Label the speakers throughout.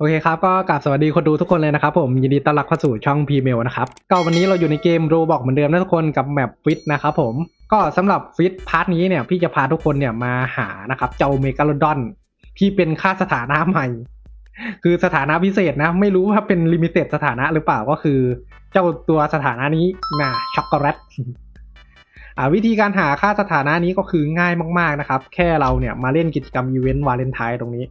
Speaker 1: โอเคครับก็กราบสวัสดีคนดูทุกคนเลยนะครับผมยินดีต้อนรับเข้าสู่ช่องพีเมลนะครับก็วันนี้เราอยู่ในเกมโรบอกเหมือนเดิมนะทุกคนกับแมปฟิตนะครับผมก็สำหรับฟิตพาร์ทนี้เนี่ยพี่จะพาทุกคนเนี่ยมาหานะครับเจ้าเมกาโลดอนที่เป็นค่าสถานะใหม่ คือสถานะพิเศษนะ ไม่รู้ว่าเป็นลิมิเต็ดสถานะหรือเปล่าก็คือ เจ้าตัวสถานะนี้นะช็อกโกแลตอ่าวิธีการหาค่าสถานะนี้ก็คือง่ายมากๆนะครับแค่เราเนี่ยมาเล่นกิจกรรมอีเวนต์วาเลนไทน์ตรงนี้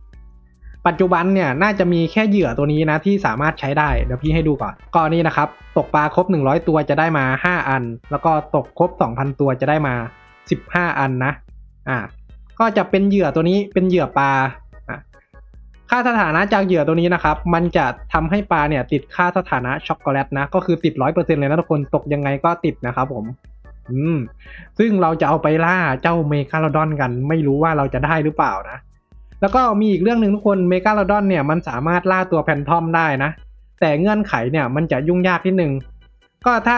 Speaker 1: ปัจจุบันเนี่ยน่าจะมีแค่เหยื่อตัวนี้นะที่สามารถใช้ได้เดี๋ยวพี่ให้ดูก่อนก็นี่นะครับตกปลาครบ 100 ตัวจะได้มา 5 อัน แล้วก็ตกครบ 2,000 ตัวจะได้มา 15 อันนะอ่าก็จะเป็นเหยื่อตัวนี้เป็นเหยื่อปลาค่าสถานะจากเหยื่อตัวนี้นะครับ มันจะทำให้ปลาเนี่ยติดค่าสถานะช็อกโกแลตนะ ก็คือติดร้อยเปอร์เซ็นต์เลยนะทุกคนตกยังไงก็ติดนะครับผม อืม ซึ่งเราจะเอาไปล่าเจ้าเมกาโลดอนกัน ไม่รู้ว่าเราจะได้หรือเปล่านะ แล้วก็มีอีกเรื่องหนึ่งทุกคนเมกาโลดอนเนี่ยมันสามารถล่าตัวแพนทอมได้นะ แต่เงื่อนไขเนี่ยมันจะยุ่งยากนิดนึง ก็ถ้า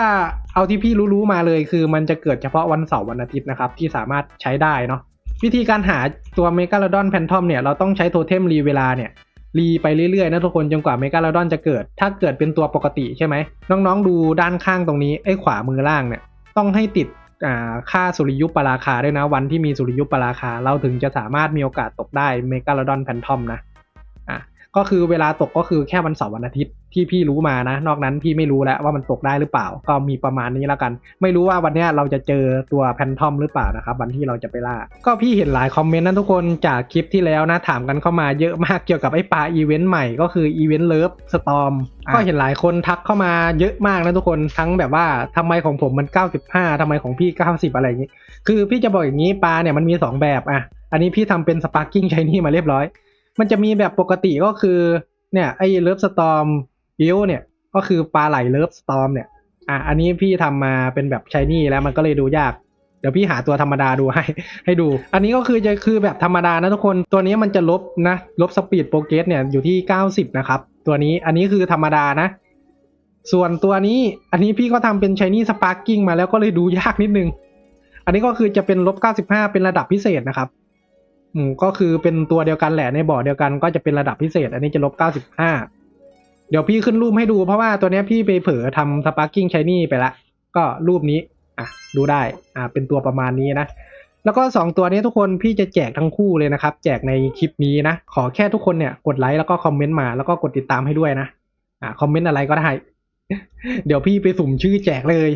Speaker 1: เอาที่พี่รู้ๆมาเลยคือมันจะเกิดเฉพาะวันเสาร์วันอาทิตย์นะครับที่สามารถใช้ได้เนาะวิธีการหาตัวเมกาโลดอนแพนทอมเนี่ยเราต้องใช้โทเทมรีเวลาเนี่ยรีไปเรื่อยๆนะทุกคนจนกว่าเมกาโลดอนจะเกิด ถ้าเกิดเป็นตัวปกติใช่ไหมน้องๆดูด้านข้างตรงนี้ไอ้ขวามือล่างเนี่ยต้องให้ติด ค่าสุริยุปราคาด้วยนะวันที่มีสุริยุปราคา เราถึงจะสามารถมีโอกาสตกได้เมกาโลดอนแพนทอมนะอะ ก็คือเวลาตกก็คือแค่วันเสาร์วันอาทิตย์ที่พี่รู้มานะ นอกนั้นพี่ไม่รู้แล้วว่ามันตกได้หรือเปล่า ก็มีประมาณนี้แล้วกัน ไม่รู้ว่าวันเนี้ยเราจะเจอตัวแพนทอมหรือเปล่านะครับวันที่เราจะไปล่า ก็พี่เห็นหลายคอมเมนต์นะทุกคนจากคลิปที่แล้วนะถามกันเข้ามาเยอะมากเกี่ยวกับไอ้ปลาอีเวนต์ใหม่ก็คืออีเวนต์เลิฟสตอมก็เห็นหลายคนทักเข้ามาเยอะมากนะทุกคนทั้งแบบว่าทำไมของผมมัน 95ทำไมของพี่ 90 อะไรอย่างนี้ คือพี่จะบอกอย่างนี้ปลาเนี่ยมันมี 2 แบบอะอันนี้พี่ทำเป็นสปาร์กิ้งชายนี่มาเรียบร้อย มันจะมีแบบปกติก็คือ เนี่ยไอ้เลิฟสตอมอิวเนี่ยก็คือปลาไหลเลิฟสตอมเนี่ยอะอันนี้พี่ทำมาเป็นแบบชายนี่แล้วมันก็เลยดูยาก เดี๋ยวพี่หาตัวธรรมดาดูให้ ให้ดู อันนี้ก็คือจะคือแบบธรรมดานะทุกคนตัวนี้มันจะลบนะ ลบสปีดโปรเกสเนี่ยอยู่ที่ 90 นะครับ ตัวนี้อันนี้คือธรรมดานะ ส่วนตัวนี้อันนี้พี่ก็ทำเป็นชายนี่สปาร์กิ้งมาแล้วก็เลยดูยากนิดนึง อันนี้ก็คือจะเป็นลบ 95 เป็นระดับพิเศษนะครับ อืมก็คือเป็นตัวเดียวกันแหละในบ่อเดียวกันก็จะเป็นระดับพิเศษ อันนี้จะลบ95เดี๋ยวพี่ขึ้นรูปให้ดูเพราะว่าตัวเนี้ยพี่ไปเผลอทำสปาร์กิ้งชายนี่ไปละ ก็รูปนี้อะดูได้อ่าเป็นตัวประมาณนี้นะ แล้วก็ 2 ตัวนี้ทุกคนพี่จะแจกทั้งคู่เลยนะครับ แจกในคลิปนี้นะ ขอแค่ทุกคนเนี่ยกดไลค์แล้วก็คอมเมนต์มาแล้วก็กดติดตามให้ด้วยนะอ่าคอมเมนต์อะไรก็ได้ เดี๋ยวพี่ไปสุ่มชื่อแจกเลย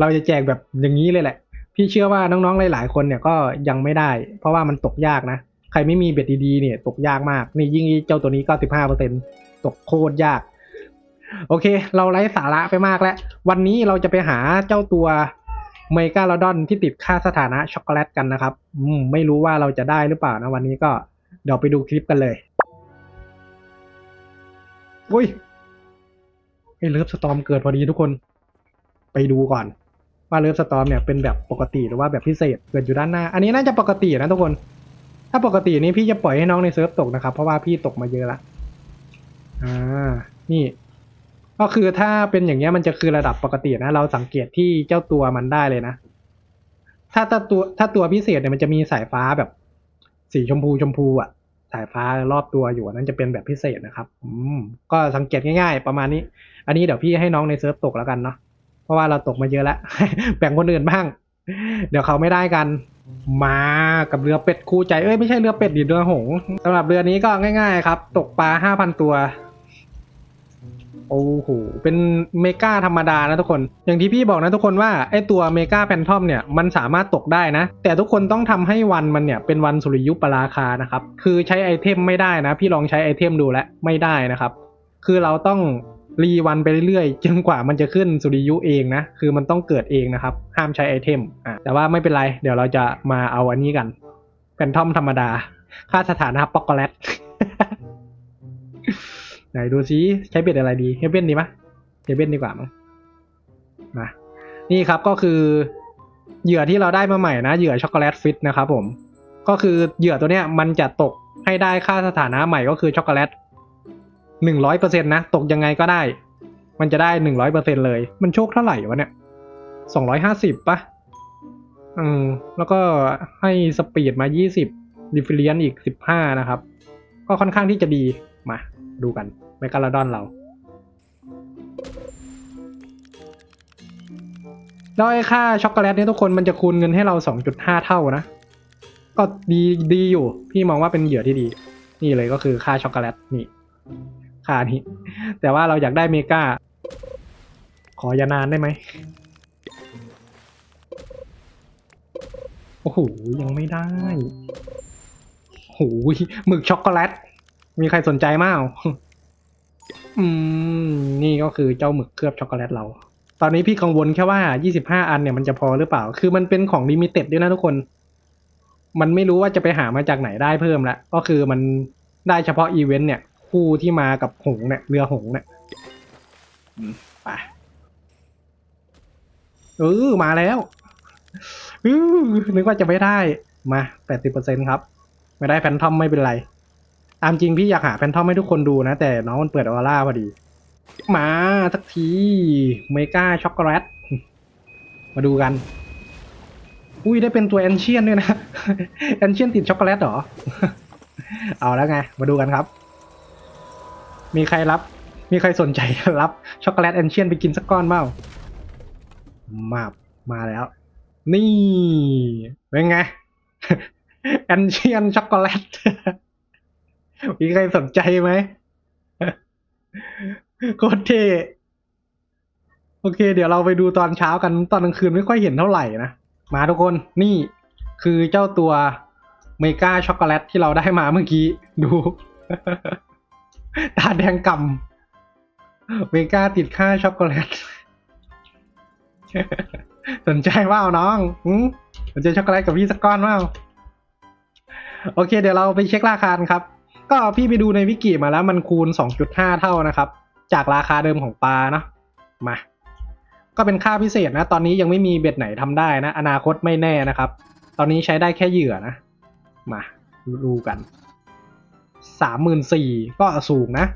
Speaker 1: เราจะแจกแบบอย่างนี้เลยแหละ พี่เชื่อว่าน้องๆ หลายๆ คนเนี่ยก็ยังไม่ได้ เพราะว่ามันตกยากนะ ใครไม่มีเบ็ดดีๆเนี่ยตกยากมาก นี่ยิ่งเจ้าตัวนี้95%ตกโคตรยาก โอเค เราไร้สาระไปมากแล้ว วันนี้เราจะไปหาเจ้าตัวเมกาลอดอนที่ติดค่าสถานะช็อกโกแลตกันนะครับ อืม ไม่รู้ว่าเราจะได้หรือเปล่านะวันนี้ก็เดี๋ยวไปดูคลิปกันเลย อุ้ยไอ้เลิฟสตอมเกิดพอดีทุกคน ไปดูก่อน ว่าเลิฟสตอมเนี่ยเป็นแบบปกติหรือว่าแบบพิเศษเกิดอยู่ด้านหน้า อันนี้น่าจะปกตินะทุกคน ถ้าปกตินี้พี่จะปล่อยให้น้องในเซิร์ฟตกนะครับ เพราะว่าพี่ตกมาเยอะละอ่านี่ก็คือถ้าเป็นอย่างเงี้ยมันจะคือระดับปกตินะ เราสังเกตที่เจ้าตัวมันได้เลยนะ ถ้าถ้าตัวถ้าตัวพิเศษเนี่ยมันจะมีสายฟ้าแบบ สีชมพูชมพูอะ สายฟ้ารอบตัวอยู่นนั้นจะเป็นแบบพิเศษนะครับ อืมก็สังเกตง่าย ๆ ประมาณนี้ อันนี้เดี๋ยวพี่ให้น้องในเซิร์ฟตกแล้วกันเนาะ เพราะว่าเราตกมาเยอะแล้วแบ่งคนอื่นบ้าง เดี๋ยวเขาไม่ได้กัน มากับเรือเป็ดคู่ใจเอ้ยไม่ใช่เรือเป็ดดิเรือหงส์สำหรับเรือนี้ก็ง่ายๆครับ ตกปลาห้าพันตัวโอ้โห เป็นเมกาธรรมดานะทุกคน อย่างที่พี่บอกนะทุกคนว่าไอตัวเมกาแพนทอมเนี่ยมันสามารถตกได้นะ แต่ทุกคนต้องทำให้วันมันเนี่ยเป็นวันสุริยุปราคานะครับ คือใช้ไอเทมไม่ได้นะ พี่ลองใช้ไอเทมดูแล้วไม่ได้นะครับ คือเราต้อง รีวันไปเรื่อยๆจนกว่ามันจะขึ้นสุริยุเองนะ คือมันต้องเกิดเองนะครับ ห้ามใช้ไอเทมอะแต่ว่าไม่เป็นไร เดี๋ยวเราจะมาเอาอันนี้กันแพนทอมธรรมดา ค่าสถานะป๊อกโกแลตไหนดูซิใช้เบ็ดอะไรดีเฮเบนดีปะเฮเบนดีกว่ามั้งมานี่ครับก็คือเหยื่อที่เราได้มาใหม่นะเหยื่อช็อกโกแลตฟิตนะครับผม ก็คือเหยื่อตัวเนี้ยมันจะตกให้ได้ค่าสถานะใหม่ก็คือช็อกโกแลต หนึ่งร้อยเปอร์เซ็นต์นะ ตกยังไงก็ได้ มันจะได้หนึ่งร้อยเปอร์เซ็นเลย มันโชคเท่าไหร่วะเนี่ยสองร้อยห้าสิบปะอืมแล้วก็ให้สปีดมายี่สิบดิฟิเลียนอีกสิบห้านะครับ ก็ค่อนข้างที่จะดี มา ดูกันเมกาลาดอนเราแล้วไอ้ค่าช็อกโกแลตเนี่ยทุกคนมันจะคูณเงินให้เรา 2.5 เท่านะ ก็ดีดีอยู่ พี่มองว่าเป็นเหยื่อที่ดี นี่เลยก็คือค่าช็อกโกแลตนี่ ค่านี้ แต่ว่าเราอยากได้เมกาขออยานานได้ไหมโอ้โหยังไม่ได้โอ้โหหมึกช็อกโกแลต มีใครสนใจมั้งอืม นี่ก็คือเจ้าหมึกเคลือบช็อกโกแลตเรา ตอนนี้พี่กังวลแค่ว่า 25 อันเนี่ยมันจะพอหรือเปล่า คือมันเป็นของลิมิเต็ดด้วยนะทุกคน มันไม่รู้ว่าจะไปหามาจากไหนได้เพิ่มละ ก็คือมันได้เฉพาะอีเวนต์เนี่ย คู่ที่มากับหงส์เนี่ยเรือหงส์เนี่ยอืมไปเออมาแล้วอื้อนึกว่าจะไม่ได้มา80%ครับ ไม่ได้แฟนทอมไม่เป็นไร ตามจริงพี่อยากหาแฟนทอมให้ทุกคนดูนะ แต่น้องมันเปิดออร่าพอดี มาสักทีเมกาช็อกโกแลตมาดูกัน อุ้ยได้เป็นตัวแอนเชียนด้วยนะแอนเชียนติดช็อกโกแลตเหรอ เอาแล้วไง มาดูกันครับ มีใครรับ มีใครสนใจรับช็อกโกแลตแอนเชียนไปกินสักก้อนเปล่ามามาแล้ว นี่ เป็นไง แอนเชียนช็อกโกแลต มีใครสนใจไหมโคตรเท่โอเค เดี๋ยวเราไปดูตอนเช้ากันตอนกลางคืนไม่ค่อยเห็นเท่าไหร่นะ มาทุกคนนี่คือเจ้าตัวเมกาช็อกโกแลตที่เราได้มาเมื่อกี้ ดู ตาแดงกำเมกาติดค่าช็อกโกแลต สนใจว่าน้องมสนใจช็อกโกแลตกับพี่สักก้อนว่าโอเค เดี๋ยวเราไปเช็คราคาครับ ก็พี่ไปดูในวิกิมาแล้วมันคูณ 2.5 เท่านะครับ จากราคาเดิมของปลาเนาะมา ก็เป็นค่าพิเศษนะ ตอนนี้ยังไม่มีเบ็ดไหนทำได้นะ อนาคตไม่แน่นะครับ ตอนนี้ใช้ได้แค่เหยื่อนะ มาดูกัน สามหมื่นสี่ก็สูงนะ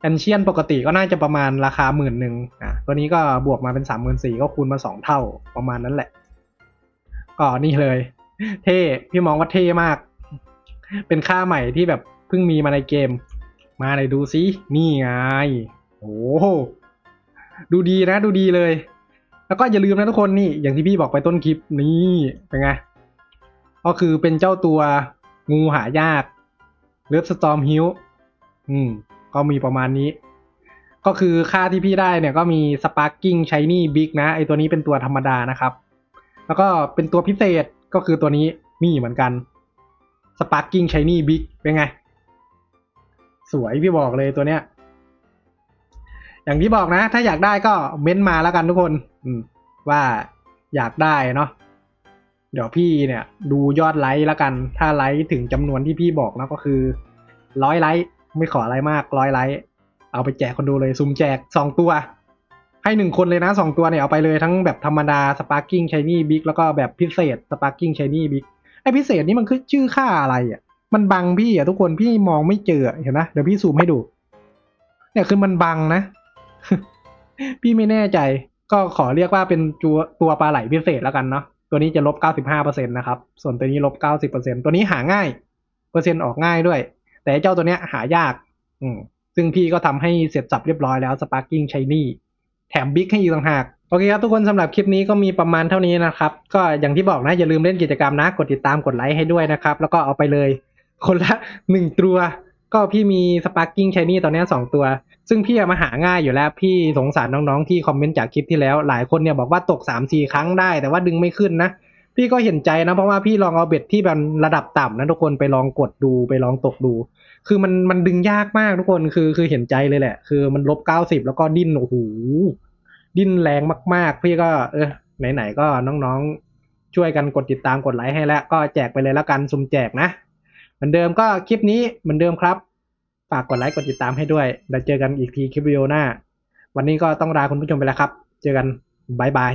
Speaker 1: แอนเชียนปกติก็น่าจะประมาณราคาหมื่นหนึ่งอะตัวนี้ก็บวกมาเป็นสามหมื่นสี่ก็คูณมาสองเท่าประมาณนั้นแหละ ก็นี่เลย เท่พี่มองว่าเท่มาก เป็นค่าใหม่ที่แบบเพิ่งมีมาในเกม มาเลยดูซิ นี่ไง โอ้โห ดูดีนะดูดีเลย แล้วก็อย่าลืมนะทุกคนนี่ อย่างที่พี่บอกไปต้นคลิปนี่เป็นไง ก็คือเป็นเจ้าตัวงูหายาก เลิฟสตอมฮิวอืม ก็มีประมาณนี้ ก็คือค่าที่พี่ได้เนี่ยก็มีสปาร์กิ้งช i นี่บิ๊กนะ ไอตัวนี้เป็นตัวธรรมดานะครับ แล้วก็เป็นตัวพิเศษก็คือตัวนี้มีเหมือนกันสปาร์กิ้งช i นี่บิ๊กเป็นไง สวยพี่บอกเลยตัวเนี้ย อย่างที่บอกนะ ถ้าอยากได้ก็เม้นมาแล้วกันทุกคน อืม ว่าอยากได้เนาะ เดี๋ยวพี่เนี่ยดูยอดไลค์แล้วกัน ถ้าไลค์ถึงจำนวนที่พี่บอกนะก็คือร้อยไลค์ไม่ขออะไรมากร้อยไลค์เอาไปแจกคนดูเลยซุ่มแจกสองตัว ให้หนึ่งคนเลยนะสองตัวเนี่ยเอาไปเลยทั้งแบบธรรมดาสปาร์กิ้งช i นี่บิ๊กแล้วก็แบบพิเศษสปาร์กิ้งช i นี่บิ๊กไอพิเศษนี่มันคือชื่อค่าอะไรอะมันบังพี่อะทุกคนพี่มองไม่เจอเห็นนะเดี๋ยวพี่ซูมให้ดู เนี่ยคือมันบังนะ พี่ไม่แน่ใจ ก็ขอเรียกว่าเป็นตัวตัวปลาไหลพิเศษแล้วกันเนาะ ตัวนี้จะลบ 95%นะครับ ส่วนตัวนี้ลบ 90%ตัวนี้หาง่าย เปอร์เซ็นต์ออกง่ายด้วย แต่เจ้าตัวเนี้ยหายาก อืม ซึ่งพี่ก็ทำให้เสร็จสับเรียบร้อยแล้ว Sparking Shiny แถมบิ๊กให้อีกต่างหากโอเคครับทุกคนสำหรับคลิปนี้ก็มีประมาณเท่านี้นะครับ ก็อย่างที่บอกนะ อย่าลืมเล่นกิจกรรมนะ กดติดตามกดไลค์ให้ด้วยนะครับ แล้วก็เอาไปเลย คนละหนึ่งตัว ก็พี่มี Sparking Shiny ตอนนี้สองตัว ซึ่งพี่มาหาง่ายอยู่แล้ว พี่สงสารน้องๆที่คอมเมนต์จากคลิปที่แล้ว หลายคนเนี่ยบอกว่าตก3ามสี่ครั้งได้ แต่ว่าดึงไม่ขึ้นนะ พี่ก็เห็นใจนะเพราะว่าพี่ลองเอาเบ็ดที่เป็นระดับต่ำนะทุกคนไปลองกดดูไปลองตกดู คือมันมันดึงยากมากทุกคนคือคือเห็นใจเลยแหละ คือมันลบเก้าสิบแล้วก็ดิ้นโอ้โหดิ้นแรงมากๆ พี่ก็เออไหนๆก็น้องๆ ช่วยกันกดติดตามกดไลค์ให้แล้วก็แจกไปเลยแล้วกันซุ่มแจกนะเหมือนเดิมก็คลิปนี้เหมือนเดิมครับ ฝากกดไลค์กดติดตามให้ด้วยแล้วเจอกันอีกทีคลิปวิดีโอหน้า วันนี้ก็ต้องลาคุณผู้ชมไปแล้วครับ เจอกันบายบาย